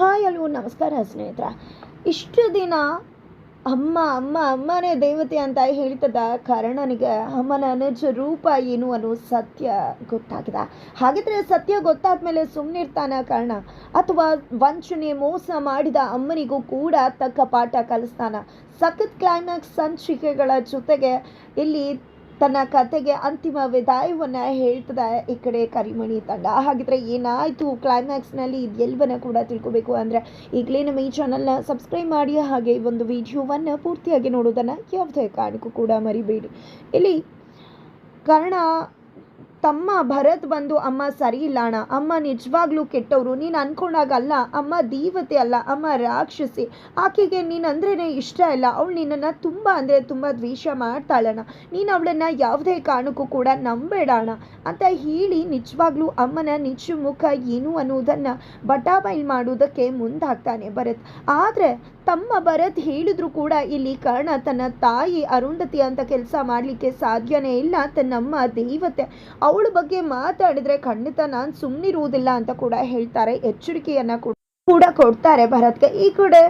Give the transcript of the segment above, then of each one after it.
Hi ಅಲ್ವ ನಮಸ್ಕಾರ ಸ್ನೇಹಿತರ. ಇಷ್ಟು ದಿನ ಅಮ್ಮ ಅಮ್ಮ, ಅಮ್ಮನೇ ದೇವತೆ ಅಂತ ಹೇಳ್ತದ ಕರ್ಣನಿಗೆ ಅಮ್ಮನ ನಿಜ ರೂಪ ಏನು ಅನ್ನೋ ಸತ್ಯ ಗೊತ್ತಾಗಿದೆ. ಹಾಗಿದ್ರೆ ಸತ್ಯ ಗೊತ್ತಾದ್ಮೇಲೆ ಸುಮ್ಮನಿರ್ತಾನ ಕರ್ಣ? ಅಥವಾ ವಂಚನೆ, ಮೋಸ ಮಾಡಿದ ಅಮ್ಮನಿಗೂ ಕೂಡ ತಕ್ಕ ಪಾಠ ಕಲಿಸ್ತಾನ? ಸಖತ್ ಕ್ಲೈಮ್ಯಾಕ್ಸ್ ಸಂಚಿಕೆಗಳ ಜೊತೆಗೆ ಇಲ್ಲಿ ತನ್ನ ಕತೆಗೆ ಅಂತಿಮ ವಿದಾಯವನ್ನು ಹೇಳ್ತದೆ ಈ ಕಡೆ ಕರಿಮಣಿ ತಂಡ. ಹಾಗಿದ್ರೆ ಏನಾಯಿತು? ಕ್ಲೈಮ್ಯಾಕ್ಸ್ನಲ್ಲಿ ಇದೆಲ್ಲವನ್ನ ಕೂಡ ತಿಳ್ಕೊಬೇಕು ಅಂದರೆ ಈಗಲೇ ನಮ್ಮ ಈ ಚಾನಲ್ನ ಸಬ್ಸ್ಕ್ರೈಬ್ ಮಾಡಿ, ಹಾಗೆ ಈ ಒಂದು ವಿಡಿಯೋವನ್ನು ಪೂರ್ತಿಯಾಗಿ ನೋಡೋದನ್ನು ಯಾವುದೇ ಕಾರಣಕ್ಕೂ ಕೂಡ ಮರಿಬೇಡಿ. ಇಲ್ಲಿ ಕರ್ಣ ತಮ್ಮ ಭರತ್ ಬಂದು, ಅಮ್ಮ ಸರಿ ಇಲ್ಲ ಅಣ್ಣ. ಅಮ್ಮ ನಿಜವಾಗ್ಲೂ ಕೆಟ್ಟವರು. ನೀನು ಅನ್ಕೊಂಡಾಗಲ್ಲ ಅಮ್ಮ ದೇವತೆ ಅಲ್ಲ. ಅಮ್ಮ ರಾಕ್ಷಸಿ. ಆಕೆಗೆ ನೀನು ಅಂದ್ರೇ ಇಷ್ಟ ಇಲ್ಲ. ಅವಳು ನಿನ್ನನ್ನು ತುಂಬ ಅಂದರೆ ತುಂಬ ದ್ವೇಷ ಮಾಡ್ತಾಳಣ್ಣ ನೀನು ಅವಳನ್ನು ಯಾವುದೇ ಕಾರಣಕ್ಕೂ ಕೂಡ ನಂಬೇಡ ಅಂತ ಹೇಳಿ ನಿಜವಾಗ್ಲೂ ಅಮ್ಮನ ನಿಜ ಮುಖ ಏನು ಅನ್ನೋದನ್ನು ಬಟಾಬೈಲ್ ಮಾಡೋದಕ್ಕೆ ಮುಂದಾಗ್ತಾನೆ ಭರತ್. ಆದರೆ ತಮ್ಮ ಭರತ್ ಹೇಳಿದ್ರು ಕೂಡ ಇಲ್ಲಿ ಕರ್ಣ ತನ್ನ ತಾಯಿ ಅರುಂಧತಿ ಅಂತ ಕೆಲಸ ಮಾಡಲಿಕ್ಕೆ ಸಾಧ್ಯನೇ ಇಲ್ಲ. ತನ್ನಮ್ಮ ದೇವತೆ. ಅವಳ ಬಗ್ಗೆ ಮಾತಾಡಿದ್ರೆ ಖಂಡಿತ ನಾನು ಸುಮ್ಮನಿರುವುದಿಲ್ಲ ಅಂತ ಕೂಡ ಹೇಳ್ತಾರೆ. ಎಚ್ಚರಿಕೆಯನ್ನ ಕೂಡ ಕೂಡ ಕೊಡ್ತಾರೆ ಭರತ್ಗೆ. ಈ ಕಡೆ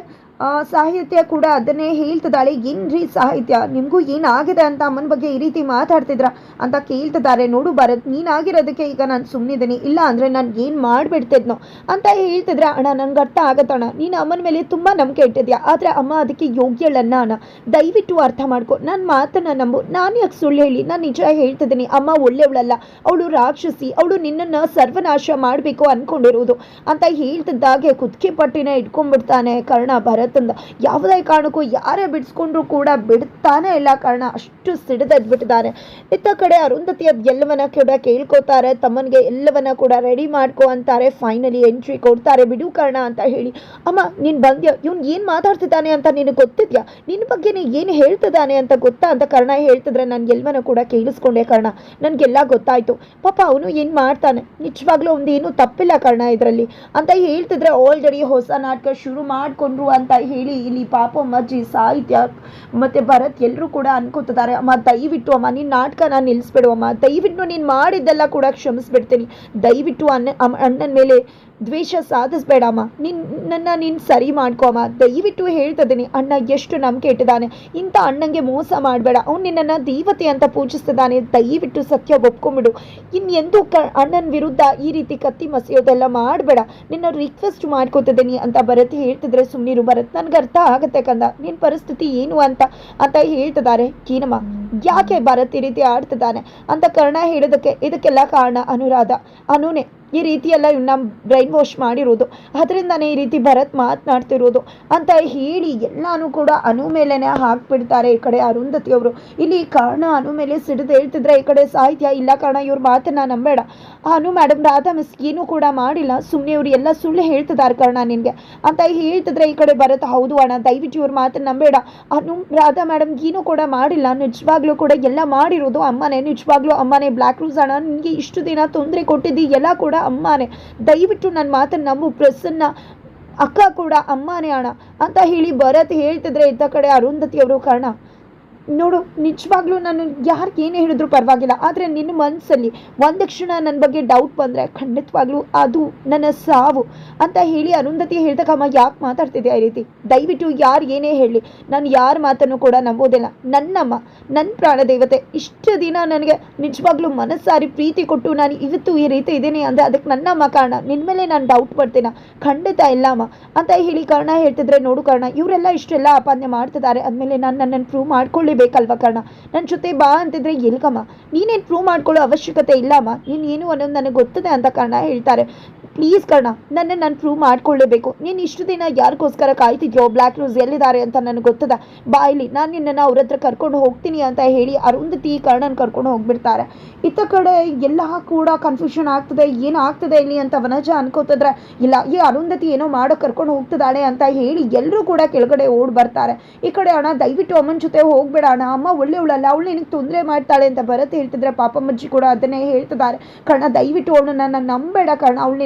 ಸಾಹಿತ್ಯ ಕೂಡ ಅದನ್ನೇ ಹೇಳ್ತಿದ್ದಾಳೆ. ಏನ್ರಿ ಸಾಹಿತ್ಯ? ನಿಮಗೂ ಏನಾಗಿದೆ ಅಂತ ಅಮ್ಮನ ಬಗ್ಗೆ ಈ ರೀತಿ ಮಾತಾಡ್ತಿದ್ರ ಅಂತ ಕೇಳ್ತಿದ್ದಾರೆ. ನೋಡು ಭರತ್, ನೀನಾಗಿರೋದಕ್ಕೆ ಈಗ ನಾನು ಸುಮ್ಮನಿದ್ದೀನಿ ಇಲ್ಲ ಅಂದರೆ ನಾನು ಏನು ಮಾಡಿಬಿಡ್ತಿದ್ನೋ ಅಂತ ಹೇಳ್ತಿದ್ರೆ. ಅಣ್ಣ, ನನಗೆ ಅರ್ಥ ಆಗತ್ತಣ್ಣ ನೀನು ಅಮ್ಮನ ಮೇಲೆ ತುಂಬ ನಂಬಿಕೆ ಇಟ್ಟಿದ್ಯಾ? ಆದರೆ ಅಮ್ಮ ಅದಕ್ಕೆ ಯೋಗ್ಯಳನ್ನ ಅಣ್ಣ. ದಯವಿಟ್ಟು ಅರ್ಥ ಮಾಡ್ಕೊ. ನನ್ನ ಮಾತನ್ನ ನಂಬು. ನಾನು ಯಾಕೆ ಸುಳ್ಳು ಹೇಳಿ? ನಾನು ನಿಜ ಹೇಳ್ತಿದ್ದೀನಿ. ಅಮ್ಮ ಒಳ್ಳೆಯವಳಲ್ಲ ಅವಳು ರಾಕ್ಷಸಿ. ಅವಳು ನಿನ್ನನ್ನು ಸರ್ವನಾಶ ಮಾಡಬೇಕು ಅಂದ್ಕೊಂಡಿರೋದು ಅಂತ ಹೇಳ್ತಿದ್ದಾಗೆ ಕುದ್ಕೆ ಪಟ್ಟಿನ ಇಟ್ಕೊಂಡ್ಬಿಡ್ತಾನೆ ಕರ್ಣ ಭರತಂದ ಯಾವುದೇ ಕಾರಣಕ್ಕೂ ಯಾರೇ ಬಿಡಿಸ್ಕೊಂಡ್ರು ಕೂಡ ಬಿಡ್ತಾನೆ ಇಲ್ಲ. ಕಾರಣ ಅಷ್ಟು ಸಿಡಿದದ್ಬಿಟ್ಟಿದ್ದಾರೆ ಇತ್ತ ಕಡೆ ಅರುಂಧತಿ ಎಲ್ಲವನ್ನ ಕೂಡ ಕೇಳ್ಕೊತಾರೆ ತಮ್ಮನಿಗೆ ಎಲ್ಲವನ್ನ ಕೂಡ ರೆಡಿ ಮಾಡ್ಕೊ ಅಂತಾರೆ. ಫೈನಲಿ ಎಂಟ್ರಿ ಕೊಡ್ತಾರೆ. ಬಿಡು ಕಾರಣ ಅಂತ ಹೇಳಿ. ಅಮ್ಮ, ನೀನ್ ಬಂದ್ಯ? ಇವ್ನು ಏನ್ ಮಾತಾಡ್ತಿದ್ದಾನೆ ಅಂತ ನೀನು ಗೊತ್ತಿದ್ಯಾ? ನಿನ್ನ ಬಗ್ಗೆನೇ ಏನು ಹೇಳ್ತಿದ್ದಾನೆ ಅಂತ ಗೊತ್ತಾ? ಅಂತ ಕಾರಣ ಹೇಳ್ತಿದ್ರೆ ನಾನು ಎಲ್ಲವನ್ನ ಕೂಡ ಕೇಳಿಸ್ಕೊಂಡೆ ಕಾರಣ. ನನಗೆಲ್ಲ ಗೊತ್ತಾಯ್ತು. ಪಾಪ ಅವನು ಏನು ಮಾಡ್ತಾನೆ? ನಿಜವಾಗ್ಲೂ ಒಂದು ಏನು ತಪ್ಪಿಲ್ಲ ಕಾರಣ ಇದರಲ್ಲಿ. ಅಂತ ಹೇಳ್ತಿದ್ರೆ ಆಲ್ರೆಡಿ ಹೊಸ ನಾಟಕ ಶುರು ಮಾಡ್ಕೊಂಡ್ರು ಅಂತ ಹೇಳಿ ಇಲ್ಲಿ ಪಾಪ ಅಮ್ಮಜ್ಜಿ ಸಾಹಿತ್ಯ ಮತ್ತೆ ಭರತ್ ಎಲ್ಲರೂ ಕೂಡ ಅನ್ಕೋತಿದ್ದಾರೆ. ಅಮ್ಮ, ದಯವಿಟ್ಟು ಅಮ್ಮ ನಿನ್ನ ನಾಟಕನ ನಿಲ್ಲಿಸ್ಬಿಡು ಅಮ್ಮ. ದಯವಿಟ್ಟು ನೀನು ಮಾಡಿದ್ದೆಲ್ಲ ಕೂಡ ಕ್ಷಮಿಸ್ಬಿಡ್ತೀನಿ. ದಯವಿಟ್ಟು ಅಮ್ಮ- ಅಣ್ಣನ ಮೇಲೆ ದ್ವೇಷ ಸಾಧಿಸ್ಬೇಡಮ್ಮ. ನಿನ್, ನನ್ನ ನೀನು ಸರಿ ಮಾಡ್ಕೊ ಅಮ್ಮ ದಯವಿಟ್ಟು ಹೇಳ್ತಿದ್ದೀನಿ, ಅಣ್ಣ ಎಷ್ಟು ನಂಬಿಕೆ ಇಟ್ಟಿದ್ದಾನೆ. ಇಂಥ ಅಣ್ಣಂಗೆ ಮೋಸ ಮಾಡಬೇಡ. ಅವ್ನು ನಿನ್ನನ್ನು ದೇವತೆ ಅಂತ ಪೂಜಿಸ್ತಿದ್ದಾನೆ. ದಯವಿಟ್ಟು ಸತ್ಯ ಒಪ್ಕೊಂಬಿಡು ಇನ್ನೆಂದು ಕ, ಅಣ್ಣನ ವಿರುದ್ಧ ಈ ರೀತಿ ಕತ್ತಿ ಮಸಿಯೋದೆಲ್ಲ ಮಾಡಬೇಡ. ನಿನ್ನ ರಿಕ್ವೆಸ್ಟ್ ಮಾಡ್ಕೋತಿದ್ದೀನಿ ಅಂತ ಭರತ್ ಹೇಳ್ತಿದ್ರೆ ಸುಮ್ಮನಿರು ಭರತ್, ನನಗೆ ಅರ್ಥ ಆಗುತ್ತೆ ಕಂದ. ನಿನ್ನ ಪರಿಸ್ಥಿತಿ ಏನು ಅಂತ ಅಂತ ಹೇಳ್ತಿದ್ದಾರೆ. ಏನಮ್ಮ ಯಾಕೆ ಭರತ್ ಈ ರೀತಿ ಆಡ್ತಿದ್ದಾನೆ? ಅಂತ ಕರ್ಣ ಹೇಳೋದಕ್ಕೆ ಇದಕ್ಕೆಲ್ಲ ಕಾರಣ ಅನುರಾಧ. ಅನುನೇ ಈ ರೀತಿಯೆಲ್ಲ ನಮ್ಮ ಬ್ರೈನ್ ವಾಶ್ ಮಾಡಿರೋದು. ಅದರಿಂದನೇ ಈ ರೀತಿ ಭರತ್ ಮಾತನಾಡ್ತಿರೋದು. ಅಂತ ಹೇಳಿ ಎಲ್ಲನೂ ಕೂಡ ಅನು ಮೇಲೆನೆ ಹಾಕ್ಬಿಡ್ತಾರೆ ಈ ಕಡೆ ಅರುಂಧತಿಯವರು ಇಲ್ಲಿ ಕಾರಣ ಅನು ಮೇಲೆ ಸಿಡಿದು ಹೇಳ್ತಿದ್ರೆ ಈ ಕಡೆ ಸಾಹಿತ್ಯ ಇಲ್ಲ ಕಾರಣ, ಇವ್ರ ಮಾತನ್ನ ನಂಬೇಡ. ಅನು ಮೇಡಮ್ ರಾಧಾ ಮಿಸ್ ಏನೂ ಕೂಡ ಮಾಡಿಲ್ಲ. ಸುಮ್ಮನೆ ಇವ್ರು ಎಲ್ಲ ಸುಳ್ಳು ಹೇಳ್ತಿದ್ದಾರೆ ಕಾರಣ ನಿನಗೆ. ಅಂತ ಹೇಳ್ತಿದ್ರೆ ಈ ಕಡೆ ಭರತ್, ಹೌದು ಅಣ್ಣ, ದಯವಿಟ್ಟು ಇವ್ರ ಮಾತನ್ನ ನಂಬೇಡ. ಅನು, ರಾಧಾ ಮೇಡಮ್ ಏನೂ ಕೂಡ ಮಾಡಿಲ್ಲ. ನಿಜವಾಗ್ಲೂ ಕೂಡ ಎಲ್ಲ ಮಾಡಿರೋದು ಅಮ್ಮನೇ. ನಿಜವಾಗ್ಲೂ ಅಮ್ಮನೇ. ಬ್ಲ್ಯಾಕ್ ರೂಸ್ ಅಣ್ಣ, ನಿನಗೆ ಇಷ್ಟು ದಿನ ತೊಂದರೆ ಕೊಟ್ಟಿದ್ದು ಎಲ್ಲ ಕೂಡ ಅಮ್ಮನೇ, ದಯವಿಟ್ಟು ನನ್ನ ಮಾತನ್ನು ನಂಬು, ಪ್ರಸನ್ನ ಅಕ್ಕ ಕೂಡ ಅಮ್ಮನೇ ಅಣ್ಣ ಅಂತ ಹೇಳಿ ಭರತ್ ಹೇಳ್ತಿದ್ರೆ ಇದ್ದ ಕಡೆ ಅರುಂಧತಿಯವರು ಕಾರಣ. ನೋಡು, ನಿಜವಾಗ್ಲೂ ನಾನು ಯಾರಿಗೆ ಏನೇ ಹೇಳಿದ್ರು ಪರವಾಗಿಲ್ಲ, ಆದರೆ ನಿನ್ನ ಮನಸ್ಸಲ್ಲಿ ಒಂದು ಕ್ಷಣ ನನ್ನ ಬಗ್ಗೆ ಡೌಟ್ ಬಂದರೆ ಖಂಡಿತವಾಗ್ಲೂ ಅದು ನನ್ನ ಸಾವು ಅಂತ ಹೇಳಿ ಅರುಂಧತಿ ಹೇಳ್ತಕ್ಕಮ್ಮ ಯಾಕೆ ಮಾತಾಡ್ತಿದ್ದೆ ಈ ರೀತಿ? ದಯವಿಟ್ಟು ಯಾರು ಏನೇ ಹೇಳಲಿ ನಾನು ಯಾರ ಮಾತನ್ನು ಕೂಡ ನಂಬೋದಿಲ್ಲ. ನನ್ನಮ್ಮ ನನ್ನ ಪ್ರಾಣ ದೇವತೆ ಇಷ್ಟು ದಿನ ನನಗೆ ನಿಜವಾಗ್ಲೂ ಮನಸ್ಸಾರಿ ಪ್ರೀತಿ ಕೊಟ್ಟು ನಾನು ಇವತ್ತು ಈ ರೀತಿ ಇದ್ದೀನಿ ಅಂದರೆ ಅದಕ್ಕೆ ನನ್ನಮ್ಮ ಕಾರಣ. ನಿನ್ನ ಮೇಲೆ ನಾನು ಡೌಟ್ ಪಡ್ತೀನ? ಖಂಡಿತ ಇಲ್ಲಮ್ಮ ಅಂತ ಹೇಳಿ ಕಾರಣ ಹೇಳ್ತಿದ್ರೆ, ನೋಡು ಕಾರಣ, ಇವರೆಲ್ಲ ಇಷ್ಟೆಲ್ಲ ಆಪಾದನೆ ಮಾಡ್ತಿದ್ದಾರೆ, ಅಂದಮೇಲೆ ನಾನು ನನ್ನನ್ನು ಪ್ರೂವ್ ಮಾಡ್ಕೊಳ್ಳೇಬೇಕಲ್ವ ಕರ್ಣ? ನನ್ನ ಜೊತೆ ಬಾ ಅಂತಿದ್ರೆ ಎಲ್ಗಮ್ಮ? ನೀನೇನು ಪ್ರೂವ್ ಮಾಡ್ಕೊಳ್ಳೋ ಅವಶ್ಯಕತೆ ಇಲ್ಲಮ್ಮ? ನೀನು ಏನು ಅನ್ನೋದು ನನಗೆ ಗೊತ್ತದೆ ಅಂತ ಕರ್ಣ ಹೇಳ್ತಾರೆ. ಪ್ಲೀಸ್ ಕರ್ಣ ನನ್ನ ನಾನು ಪ್ರೂವ್ ಮಾಡ್ಕೊಳ್ಳೇಬೇಕು. ನೀನು ಇಷ್ಟು ದಿನ ಯಾರಿಗೋಸ್ಕರ ಕಾಯ್ತಿದ್ಯೋ ಬ್ಲ್ಯಾಕ್ ರೋಸ್ ಎಲ್ಲಿದ್ದಾರೆ ಅಂತ ನನಗೆ ಗೊತ್ತದ? ಬಾಯಿಲಿ ನಾನು ನಿನ್ನನ್ನು ಅವ್ರ ಹತ್ರ ಕರ್ಕೊಂಡು ಹೋಗ್ತೀನಿ ಅಂತ ಹೇಳಿ ಅರುಂಧತಿ ಕರ್ಣನ ಕರ್ಕೊಂಡು ಹೋಗ್ಬಿಡ್ತಾರೆ. ಇತ್ತ ಕಡೆ ಎಲ್ಲ ಕೂಡ ಕನ್ಫ್ಯೂಷನ್ ಆಗ್ತದೆ, ಏನು ಆಗ್ತದೆ ಇಲ್ಲಿ ಅಂತ ವನಜ ಅನ್ಕೋತಿದ್ರೆ, ಇಲ್ಲ, ಈ ಅರುಂಧತಿ ಏನೋ ಮಾಡೋ ಕರ್ಕೊಂಡು ಹೋಗ್ತಿದ್ದಾಳೆ ಅಂತ ಹೇಳಿ ಎಲ್ಲರೂ ಕೂಡ ಕೆಳಗಡೆ ಓಡ್ ಬರ್ತಾರೆ. ಈ ಕಡೆ ಅಣ್ಣ, ದಯವಿಟ್ಟು ಅಮ್ಮನ ಜೊತೆ ಹೋಗ್ಬೇಡ ಅಣ್ಣ, ಅಮ್ಮ ಒಳ್ಳೆಯವಳಲ್ಲ, ಅವಳು ನಿನಗೆ ತೊಂದರೆ ಮಾಡ್ತಾಳೆ ಅಂತ ಭರತ್ ಹೇಳ್ತಿದ್ರೆ, ಪಾಪಮ್ಮಜ್ಜಿ ಕೂಡ ಅದನ್ನೇ ಹೇಳ್ತಿದ್ದಾರೆ. ಕರ್ಣ ದಯವಿಟ್ಟು ಅವಳನ್ನ ನನ್ನ ನಂಬೇಡ ಕರ್ಣ ಅವಳು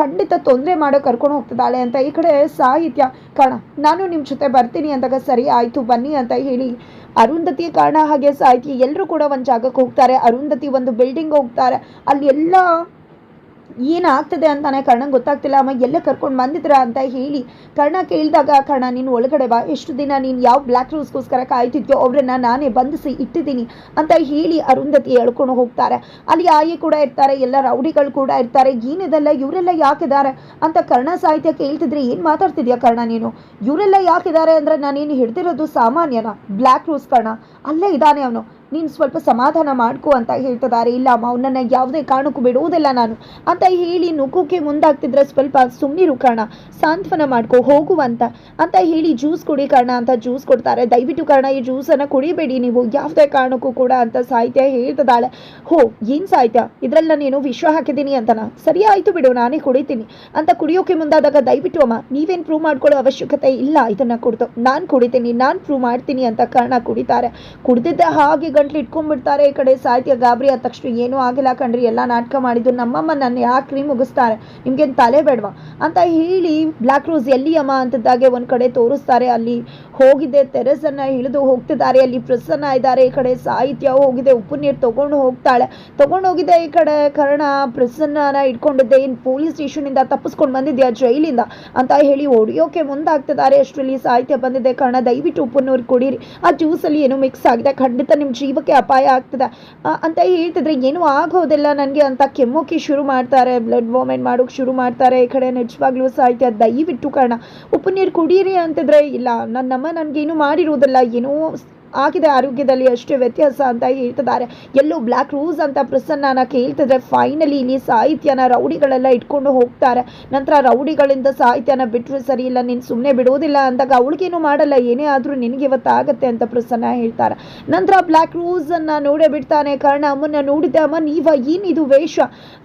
ಖಂಡಿತ ತೊಂದರೆ ಮಾಡೋ ಕರ್ಕೊಂಡು ಹೋಗ್ತಿದ್ದಾಳೆ ಅಂತ ಈ ಕಡೆ ಸಾಹಿತ್ಯ. ಕಾರಣ ನಾನು ನಿಮ್ಮ ಜೊತೆ ಬರ್ತೀನಿ ಅಂದಾಗ ಸರಿ ಆಯಿತು, ಬನ್ನಿ ಅಂತ ಹೇಳಿ. ಅರುಂಧತಿ ಕಾರಣ ಹಾಗೆ ಸಾಹಿತ್ಯ ಎಲ್ಲರೂ ಕೂಡ ಒಂದು ಜಾಗಕ್ಕೆ ಹೋಗ್ತಾರೆ. ಅರುಂಧತಿ ಒಂದು ಬಿಲ್ಡಿಂಗ್ ಹೋಗ್ತಾರೆ. ಅಲ್ಲಿ ಎಲ್ಲ ಏನಾಗ್ತದೆ ಅಂತಾನೆ ಕರ್ಣಂಗೆ ಗೊತ್ತಾಗ್ತಿಲ್ಲ. ಅಮ್ಮ, ಎಲ್ಲ ಕರ್ಕೊಂಡು ಬಂದಿದ್ರ ಅಂತ ಹೇಳಿ ಕರ್ಣ ಕೇಳಿದಾಗ, ಕರ್ಣ, ನೀನು ಒಳಗಡೆ ಬಾ. ಎಷ್ಟು ದಿನ ನೀನು ಯಾವ ಬ್ಲ್ಯಾಕ್ ರೋಸ್ಗೋಸ್ಕರ ಕಾಯ್ತಿದ್ಯೋ, ಅವ್ರನ್ನ ನಾನೇ ಬಂಧಿಸಿ ಇಟ್ಟಿದ್ದೀನಿ ಅಂತ ಹೇಳಿ ಅರುಂಧತಿ ಹೇಳ್ಕೊಂಡು ಹೋಗ್ತಾರೆ. ಅಲ್ಲಿ ಆಯಿ ಕೂಡ ಇರ್ತಾರೆ, ಎಲ್ಲ ರೌಡಿಗಳು ಕೂಡ ಇರ್ತಾರೆ. ಏನಿದೆಲ್ಲ? ಇವರೆಲ್ಲ ಯಾಕಿದ್ದಾರೆ ಅಂತ ಕರ್ಣ ಸಾಹಿತ್ಯ ಕೇಳ್ತಿದ್ರೆ, ಏನು ಮಾತಾಡ್ತಿದ್ಯಾ ಕರ್ಣ ನೀನು? ಇವರೆಲ್ಲ ಯಾಕಿದ್ದಾರೆ ಅಂದರೆ, ನಾನೇನು ಹಿಡ್ದಿರೋದು ಸಾಮಾನ್ಯನ ಬ್ಲ್ಯಾಕ್ ರೋಸ್ ಕರ್ಣ. ಅಲ್ಲೇ ಇದ್ದಾನೆ ಅವನು. ನೀನು ಸ್ವಲ್ಪ ಸಮಾಧಾನ ಮಾಡ್ಕೋ ಅಂತ ಹೇಳ್ತಿದ್ದಾರೆ. ಇಲ್ಲ, ಅಮ್ಮ, ಅವನನ್ನು ಯಾವುದೇ ಕಾರಣಕ್ಕೂ ಬಿಡುವುದಿಲ್ಲ ನಾನು. ಅಂತ ಹೇಳಿ ನುಗ್ಗೋಕೆ ಮುಂದಾಗ್ತಿದ್ರೆ ಸ್ವಲ್ಪ ಸುಮ್ಮನಿರು ಕಾರಣ. ಸಾಂತ್ವನ ಮಾಡ್ಕೋ ಹೋಗುವಂತ ಅಂತ. ಹೇಳಿ ಜ್ಯೂಸ್ ಕುಡಿ ಕಾರಣ ಅಂತ ಜ್ಯೂಸ್ ಕೊಡ್ತಾರೆ. ದಯವಿಟ್ಟು ಕಾರಣ, ಈ ಜ್ಯೂಸನ್ನು ಕುಡಿಬೇಡಿ. ನೀವು ಯಾವುದೇ ಕಾರಣಕ್ಕೂ ಕೂಡ ಅಂತ ಸಾಹಿತ್ಯ ಹೇಳ್ತದಾಳೆ ಹೋ, ಏನು ಸಾಹಿತ್ಯ? ಇದ್ರಲ್ಲಿ ನಾನೇನು ವಿಶ್ವ ಹಾಕಿದ್ದೀನಿ ಅಂತನ? ಸರಿ ಆಯಿತು ಬಿಡು, ನಾನೇ ಕುಡಿತೀನಿ. ಅಂತ ಕುಡಿಯೋಕೆ ಮುಂದಾದಾಗ ದಯವಿಟ್ಟು ಅಮ್ಮ, ನೀವೇನು ಪ್ರೂವ್ ಮಾಡ್ಕೊಳ್ಳೋ ಅವಶ್ಯಕತೆ ಇಲ್ಲ ಇದನ್ನು ಕುಡಿತು ನಾನು ಕುಡಿತೀನಿ, ನಾನು ಪ್ರೂವ್ ಮಾಡ್ತೀನಿ ಅಂತ ಕಾರಣ ಕುಡಿತಾರೆ. ಕುಡಿದಿದ್ದ ಹಾಗೆ ಗಂಟ್ಲು ಇಟ್ಕೊಂಡ್ಬಿಡ್ತಾರೆ. ಈ ಕಡೆ ಸಾಹಿತ್ಯ ಗಾಬರಿ ಆದ ತಕ್ಷಣ ಏನೂ ಆಗಿಲ್ಲ ಕಣ್ರಿ. ಎಲ್ಲ ನಾಟಕ ಮಾಡಿದ್ದು ನಮ್ಮಮ್ಮ ನನ್ನ ಕ್ರೀಮ್ ಮುಗಿಸ್ತಾರೆ. ನಿಮ್ಗೇನು ತಲೆ ಬೇಡವಾ? ಅಂತ ಹೇಳಿ ಬ್ಲ್ಯಾಕ್ ರೋಸ್ ಎಲ್ಲಿ ಅಮ್ಮ ಅಂತದ್ದಾಗೆ ಒಂದು ಕಡೆ ತೋರಿಸ್ತಾರೆ. ಅಲ್ಲಿ ಹೋಗಿದೆ, ತೆರೆಸನ್ನ ಇಳಿದು ಹೋಗ್ತಿದ್ದಾರೆ. ಅಲ್ಲಿ ಪ್ರಸನ್ನ ಇದ್ದಾರೆ. ಈ ಕಡೆ ಸಾಹಿತ್ಯ ಹೋಗಿದೆ. ಉಪ್ಪು ನೀರು ತಗೊಂಡು ಹೋಗ್ತಾಳೆ. ತಗೊಂಡು ಹೋಗಿದೆ ಈ ಕಡೆ ಕರ್ಣ. ಪ್ರಸನ್ನನ ಇಟ್ಕೊಂಡಿದ್ದೆ. ಇನ್ ಪೊಲೀಸ್ ಸ್ಟೇಷನಿಂದ ತಪ್ಪಿಸ್ಕೊಂಡು ಬಂದಿದ್ಯಾ? ಜೈಲಿಂದ? ಅಂತ ಹೇಳಿ ಹೊಡಿಯೋಕೆ ಮುಂದಾಗ್ತಿದ್ದಾರೆ. ಅಷ್ಟರಲ್ಲಿ ಸಾಹಿತ್ಯ ಬಂದಿದೆ. ಕರ್ಣ, ದಯವಿಟ್ಟು ಉಪ್ಪು ನೀರು ಕುಡೀರಿ. ಆ ಜ್ಯೂಸಲ್ಲಿ ಏನು ಮಿಕ್ಸ್ ಆಗಿದೆ. ಖಂಡಿತ ನಿಮ್ಮ ಜೀವಕ್ಕೆ ಅಪಾಯ ಆಗ್ತದೆ. ಅಂತ ಹೇಳ್ತಿದ್ರೆ ಏನೂ ಆಗೋದಿಲ್ಲ ನನಗೆ ಅಂತ ಕೆಮ್ಮೋಕೆ ಶುರು ಮಾಡ್ತಾರೆ ಬ್ಲಡ್ ವಾಮೆಂಟ್ ಮಾಡೋಕೆ ಶುರು ಮಾಡ್ತಾರೆ, ಈ ಕಡೆ ನಿಜವಾಗ್ಲೂ ಸಾಹಿತ್ಯ ದಯವಿಟ್ಟು ಕಾರಣ. ಉಪ್ಪು ನೀರು ಕುಡಿಯಿರಿ ಅಂತಿದ್ರೆ ಇಲ್ಲ ನನ್ನಮ್ಮ ನನಗೇನು ಮಾಡಿರುವುದಿಲ್ಲ ಏನೋ ಆಗಿದೆ. ಆರೋಗ್ಯದಲ್ಲಿ ಅಷ್ಟೇ ವ್ಯತ್ಯಾಸ ಅಂತ ಹೇಳ್ತಿದ್ದಾರೆ. ಎಲ್ಲೋ ಬ್ಲ್ಯಾಕ್ ರೂಸ್ ಅಂತ ಪ್ರಸನ್ನನ ಕೇಳ್ತಿದ್ರೆ ಫೈನಲಿ ಇಲ್ಲಿ ಸಾಹಿತ್ಯನ ರೌಡಿಗಳೆಲ್ಲ ಇಟ್ಕೊಂಡು ಹೋಗ್ತಾರೆ. ನಂತರ ರೌಡಿಗಳಿಂದ ಸಾಹಿತ್ಯನ ಬಿಟ್ಟರೆ ಸರಿ ಇಲ್ಲ, ನೀನು ಸುಮ್ಮನೆ ಬಿಡೋದಿಲ್ಲ ಅಂದಾಗ ಅವಳಿಗೇನು ಮಾಡಲ್ಲ, ಏನೇ ಆದರೂ ನಿನಗೆ ಇವತ್ತಾಗತ್ತೆ ಅಂತ ಪ್ರಸನ್ನ ಹೇಳ್ತಾರೆ. ನಂತರ ಬ್ಲ್ಯಾಕ್ ರೂಸನ್ನು ನೋಡೇ ಬಿಡ್ತಾನೆ. ಕಾರಣ ಅಮ್ಮನ್ನ ನೋಡಿದ್ದೆ ಅಮ್ಮ, ನೀವ ಏನಿದು ವೇಷ?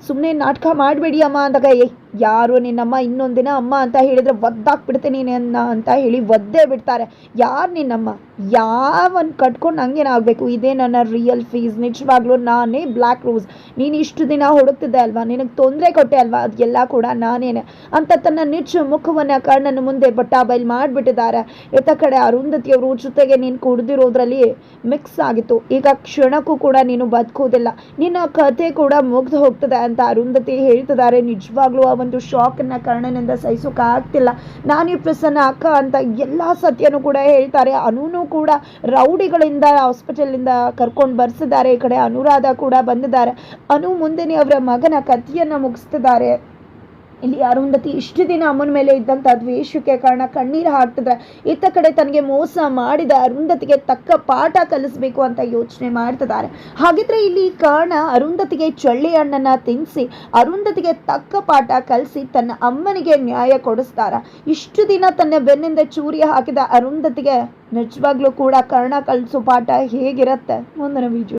ಸುಮ್ಮನೆ ನಾಟಕ ಮಾಡಬೇಡಿ ಅಮ್ಮ ಅಂದಾಗ, ಏ, ಯಾರು ನಿನ್ನಮ್ಮ? ಇನ್ನೊಂದಿನ ಅಮ್ಮ ಅಂತ ಹೇಳಿದ್ರೆ, ಒದ್ದಾಕ್ಬಿಡ್ತೀನಿ ನನ್ನ ಅಂತ ಹೇಳಿ ಒದ್ದೇ ಬಿಡ್ತಾರೆ. ಯಾರು ನಿನ್ನಮ್ಮ? ಯಾವನ್ ಕಟ್ಕೊಂಡು ಹಂಗೇನಾಗಬೇಕು ಇದೇ ನನ್ನ ರಿಯಲ್ ಫೀಸ್ ನಿಜವಾಗ್ಲೂ ನಾನೇ ಬ್ಲ್ಯಾಕ್ ರೋಸ್ ನೀನು ಇಷ್ಟು ದಿನ ಹುಡುಕ್ತಿದ್ದೆ ಅಲ್ವಾ? ನಿನಗೆ ತೊಂದರೆ ಕೊಟ್ಟೆ ಅಲ್ವಾ? ಅದೆಲ್ಲ ಕೂಡ ನಾನೇನೆ. ಅಂತ ತನ್ನ ನಿಜ ಮುಖವನ್ನು ಕಣ್ಣನ ಮುಂದೆ ಬಟ್ಟಾ ಬಯಲು ಮಾಡಿಬಿಟ್ಟಿದ್ದಾರೆ. ಎತ್ತ ಕಡೆ ಅರುಂಧತಿಯವರು ಜೊತೆಗೆ ನೀನು ಕುಡ್ದಿರೋದ್ರಲ್ಲಿ ಮಿಕ್ಸ್ ಆಗಿತ್ತು. ಈಗ ಕ್ಷಣಕ್ಕೂ ಕೂಡ ನೀನು ಬದುಕೋದಿಲ್ಲ. ನಿನ್ನ ಕತೆ ಕೂಡ ಮುಗ್ದು ಹೋಗ್ತದೆ ಅಂತ ಅರುಂಧತಿ ಹೇಳ್ತಿದ್ದಾರೆ. ನಿಜವಾಗ್ಲೂ ಆ ಒಂದು ಶಾಕನ್ನು ಕರ್ಣನಿಂದ ಸಹಿಸೋಕ್ಕಾಗ್ತಿಲ್ಲ ನಾನೇ ಪ್ರಸನ್ನ ಅಕ್ಕ ಅಂತ ಎಲ್ಲ ಸತ್ಯನೂ ಕೂಡ ಹೇಳ್ತಾರೆ. ಅನೂನು ಕೂಡ ರೌಡಿಗಳಿಂದ ಹಾಸ್ಪಿಟಲಿಂದ ಕರ್ಕೊಂಡು ಬರ್ಸಿದ್ದಾರೆ. ಈ ಕಡೆ ಅನುರಾಧ ಕೂಡ ಬಂದಿದ್ದಾರೆ. ಅನು ಮುಂದೆನೇ ಅವರ ಮಗನ ಕಥೆಯನ್ನು ಮುಗಿಸ್ತಿದ್ದಾರೆ. ಇಲ್ಲಿ ಅರುಂಧತಿ ಇಷ್ಟು ದಿನ ಅಮ್ಮನ ಮೇಲೆ ಇದ್ದಂಥ ದ್ವೇಷಕ್ಕೆ ಕಾರಣ ಕಣ್ಣೀರು ಹಾಕ್ತಿದ್ರೆ ಇತ್ತ ಕಡೆ ತನಗೆ ಮೋಸ ಮಾಡಿದ ಅರುಂಧತಿಗೆ ತಕ್ಕ ಪಾಠ ಕಲಿಸ್ಬೇಕು ಅಂತ ಯೋಚನೆ ಮಾಡ್ತಿದ್ದಾರೆ. ಹಾಗಿದ್ರೆ ಇಲ್ಲಿ ಕಾರಣ ಅರುಂಧತಿಗೆ ಚಳ್ಳಿ ಹಣ್ಣನ್ನ ತಿನ್ನಿಸಿ ಅರುಂಧತಿಗೆ ತಕ್ಕ ಪಾಠ ಕಲಿಸಿ ತನ್ನ ಅಮ್ಮನಿಗೆ ನ್ಯಾಯ ಕೊಡಿಸ್ತಾರ. ಇಷ್ಟು ದಿನ ತನ್ನ ಬೆನ್ನಿಂದ ಚೂರಿ ಹಾಕಿದ ಅರುಂಧತಿಗೆ ನಿಜವಾಗ್ಲೂ ಕೂಡ ಕರ್ಣ ಕಲಿಸೋ ಪಾಠ ಹೇಗಿರುತ್ತೆ? ಮುಂದಿನ ವಿಡಿಯೋ